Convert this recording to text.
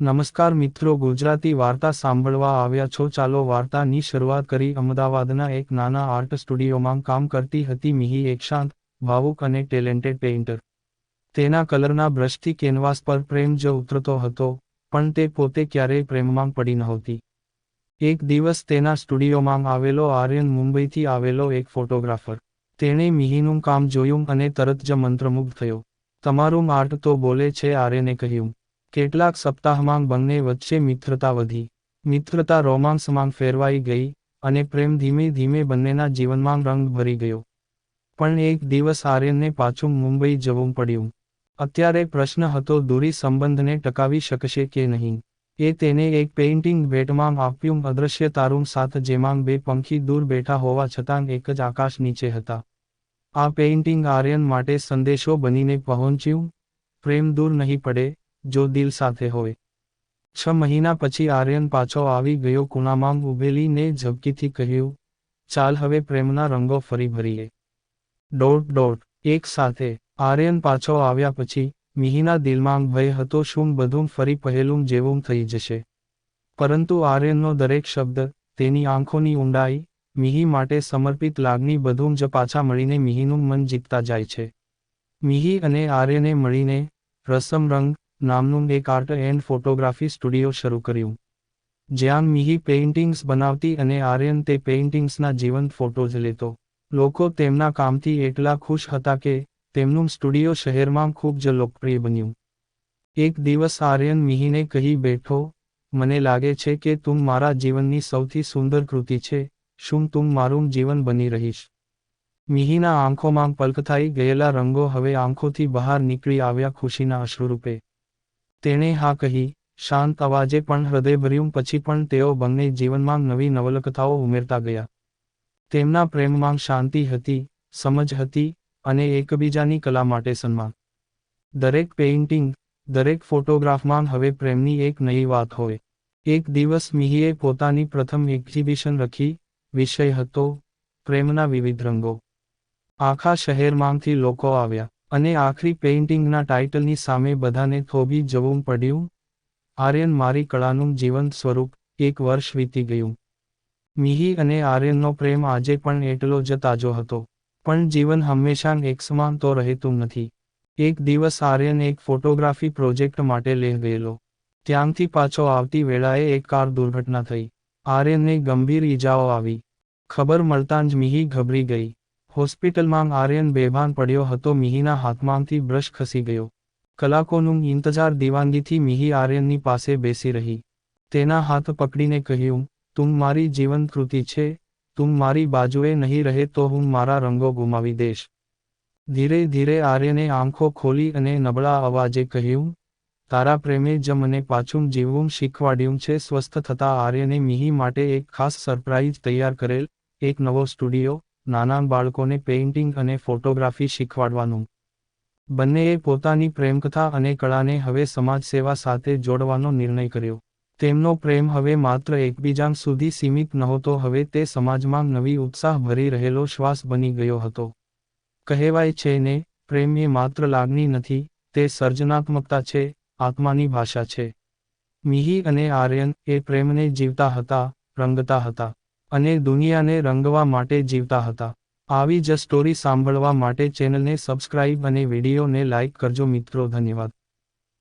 નમસ્કાર મિત્રો, ગુજરાતી વાર્તા સાંભળવા આવ્યા છો. ચાલો વાર્તાની શરૂઆત કરી. અમદાવાદના એક નાના આર્ટ સ્ટુડિયોમાં કામ કરતી હતી મિહી એક શાંત ભાવુક અને ટેલેન્ટેડ પેઇન્ટર. તેના કલરના બ્રશથી કેનવાસ પર પ્રેમ જ ઉતરતો હતો, પણ તે પોતે ક્યારેય પ્રેમમાં પડી નહોતી. એક દિવસ તેના સ્ટુડિયોમાં આવેલો આર્યન મુંબઈથી આવેલો એક ફોટોગ્રાફર. તેણે મિહીનું કામ જોયું અને તરત જ મંત્રમુગ્ધ થયો. તમારું આર્ટ તો બોલે છે, આર્યને કહ્યું. કેટલાક સપ્તાહમાં બંને વચ્ચે મિત્રતા વધી. મિત્રતા રોમાંસમાં ફેરવાઈ ગઈ અને પ્રેમ ધીમે ધીમે બંનેના જીવનમાં રંગ ભરી ગયો. પણ એક દિવસ આર્યનને પાછું મુંબઈ જવું પડ્યું. અત્યારે પ્રશ્ન હતો, દૂરી સંબંધને ટકાવી શકશે કે નહીં? એ તેને એક પેઇન્ટિંગ ભેટમાં આપ્યું અદૃશ્ય તારું સાથ જેમાં બે પંખી દૂર બેઠા હોવા છતાં એક જ આકાશ નીચે હતા. આ પેઇન્ટિંગ આર્યન માટે સંદેશો બનીને પહોંચ્યું. પ્રેમ દૂર નહીં પડે જો દિલ સાથે હોય. છ મહિના પછી આર્યન પાછો આવી ગયો કુનામાં ઉભેલીને ઝબકીથી કહ્યું, ચાલ હવે પ્રેમના રંગો ફરી ભરીએ. ડોટ ડોટ એક સાથે, આર્યન પાછો આવ્યા પછી, મિહિના દિલમાં ભય હતો શું બધું ફરી પહેલું જેવું થઈ જશે. પરંતુ આર્યનનો દરેક શબ્દ, તેની આંખોની ઊંડાઈ, મિહી માટે સમર્પિત લાગણી બધું જ પાછા મળીને મિહીનું મન જીતતા જાય છે. મિહી અને આર્યને મળીને, રસમ રંગ નામનું એક આર્ટ એન્ડ ફોટોગ્રાફી સ્ટુડિયો શરૂ કર્યું. જ્યાં મિહી પેઇન્ટિંગ્સ બનાવતી અને આર્યન તે પેઇન્ટિંગ્સના જીવંત ફોટોઝ લેતો. લોકો તેમના કામથી એટલા ખુશ હતા કે તેમનું સ્ટુડિયો શહેરમાં ખૂબ જ લોકપ્રિય બન્યું. એક દિવસ આર્યન મિહીને કહી બેઠો, મને લાગે છે કે તું મારા જીવનની સૌથી સુંદર કૃતિ છે. શું તું મારું જીવન બની રહીશ મિહીના આંખોમાં પલકથાઈ ગયેલા રંગો હવે આંખોથી બહાર નીકળી આવ્યા ખુશીના અશ્રુરૂપે. તેણે હા કહી, શાંત અવાજે પણ હૃદયભર્યું પછી પણ તેઓ બંને જીવનમાં નવી નવલકથાઓ ઉમેરતા ગયા. તેમના પ્રેમમાં શાંતિ હતી, સમજ હતી અને એકબીજાની કલા માટે સન્માન. દરેક પેઇન્ટિંગ, દરેક ફોટોગ્રાફમાં હવે પ્રેમની એક નવી વાત હોય. એક દિવસ મિહીએ પોતાની પ્રથમ એક્ઝિબિશન રખી, વિષય હતો, પ્રેમના વિવિધ રંગો. આખા શહેરમાંથી લોકો આવ્યા. અને આખરી પેઇન્ટિંગના ટાઇટલની સામે બધાને થોભી જવું પડ્યું. આર્યન મારી કળાનું જીવંત સ્વરૂપ એક વર્ષ વીતી ગયું. મિહી અને આર્યનનો પ્રેમ આજે પણ એટલો જ તાજો હતો. પણ જીવન હંમેશા એકસમાન તો રહેતું નથી. એક દિવસ આર્યન એક ફોટોગ્રાફી પ્રોજેક્ટ માટે લઈ ગયેલો. ત્યાંથી પાછો આવતી વેળાએ એક કાર દુર્ઘટના થઈ. આર્યનને ગંભીર ઈજાઓ આવી. ખબર મળતાં જ મિહી ગભરી ગઈ. હોસ્પિટલમાં આર્યન બેભાન પડ્યો હતો. મિહીના હાથમાંથી બ્રશ ખસી ગયો. કલાકોનું ઇંતજાર દીવાનગીથી મિહી આર્યનની પાસે બેસી રહી. તેના હાથ પકડીને કહ્યું, તું મારી જીવનકૃતિ કૃતિ છે. તું મારી બાજુએ નહીં રહે તો હું મારા રંગો ગુમાવી દઈશ ધીરે ધીરે આર્યને આંખો ખોલી અને નબળા અવાજે કહ્યું, તારા પ્રેમે જ મને પાછું જીવવું શીખવાડ્યું છે. સ્વસ્થ થતા આર્યને મિહી માટે એક ખાસ સરપ્રાઇઝ તૈયાર કરેલ એક નવો સ્ટુડિયો નાના બાળકોને પેઇન્ટિંગ અને ફોટોગ્રાફી શીખવાડવાનું. બંનેએ પોતાની પ્રેમકથા અને કળાને હવે સમાજસેવા સાથે જોડવાનો નિર્ણય કર્યો. તેમનો પ્રેમ હવે માત્ર એકબીજા સુધી સીમિત નહોતો, હવે તે સમાજમાં નવી ઉત્સાહ ભરી રહેલો શ્વાસ બની ગયો હતો. કહેવાય છે ને, પ્રેમ એ માત્ર લાગણી નથી, તે સર્જનાત્મકતા છે, આત્માની ભાષા છે. મિહી અને આર્યન એ પ્રેમને જીવતા હતા, રંગતા હતા. અને દુનિયાને રંગવા માટે જીવતા હતા. આવી જ સ્ટોરી સાંભળવા માટે ચેનલને સબસ્ક્રાઇબ અને વિડીયોને લાઇક કરજો મિત્રો, ધન્યવાદ.